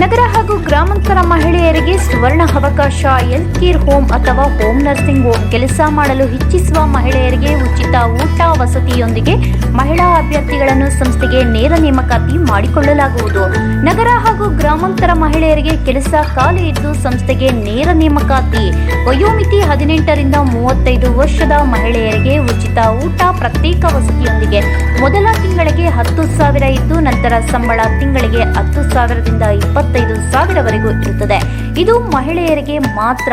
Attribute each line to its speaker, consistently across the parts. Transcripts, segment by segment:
Speaker 1: ನಗರ ಹಾಗೂ ಗ್ರಾಮಾಂತರ ಮಹಿಳೆಯರಿಗೆ ಸುವರ್ಣ ಅವಕಾಶ ಹೆಲ್ತ್ ಕೇರ್ ಹೋಮ್ ಅಥವಾ ಹೋಮ್ ನರ್ಸಿಂಗ್ ಹೋಮ್ ಕೆಲಸ ಮಾಡಲು ಇಚ್ಛಿಸುವ ಮಹಿಳೆಯರಿಗೆ ವಸತಿಯೊಂದಿಗೆ ಮಹಿಳಾ ಅಭ್ಯರ್ಥಿಗಳನ್ನು ಸಂಸ್ಥೆಗೆ ನೇರ ನೇಮಕಾತಿ ಮಾಡಿಕೊಳ್ಳಲಾಗುವುದು. ನಗರ ಹಾಗೂ ಗ್ರಾಮಾಂತರ ಮಹಿಳೆಯರಿಗೆ ಕೆಲಸ ಖಾಲಿ ಇದ್ದು ಸಂಸ್ಥೆಗೆ ನೇರ ನೇಮಕಾತಿ. ವಯೋಮಿತಿ ಹದಿನೆಂಟರಿಂದ ಮೂವತ್ತೈದು ವರ್ಷದ ಮಹಿಳೆಯರಿಗೆ ಉಚಿತ ಊಟ ಪ್ರತ್ಯೇಕ ವಸತಿಯೊಂದಿಗೆ. ಮೊದಲ ತಿಂಗಳಿಗೆ ಹತ್ತು ಸಾವಿರ ಇದ್ದು ನಂತರ ಸಂಬಳ ತಿಂಗಳಿಗೆ ಹತ್ತು ಸಾವಿರದಿಂದ ಇಪ್ಪತ್ತೈದು ಸಾವಿರವರೆಗೂ ಇರುತ್ತದೆ. ಇದು ಮಹಿಳೆಯರಿಗೆ ಮಾತ್ರ.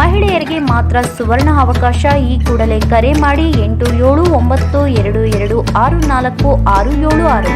Speaker 1: ಮಹಿಳೆಯರಿಗೆ ಮಾತ್ರ ಸುವರ್ಣ ಅವಕಾಶ, ಈ ಕೂಡಲೇ ಕರೆ ಮಾಡಿ ಎಂಟು ಏಳು ಒಂಬತ್ತು ಎರಡು ಎರಡು ಆರು ನಾಲ್ಕು ಆರು ಏಳು ಆರು.